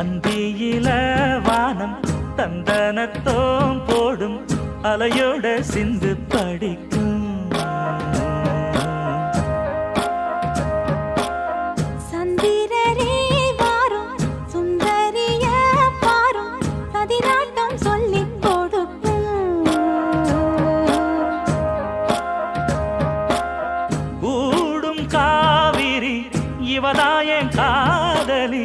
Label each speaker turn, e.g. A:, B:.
A: அந்தியில வானம் தந்தனத்தோம் போடும் அலையோட சிந்து படிக்கும்.
B: சந்திரரே வாரும் சுந்தரிய பாரும் சதிராட்டம் சொல்லிக் கொடுக்கும்.
A: கூடும் காவிரி இவதாயன் காதலி.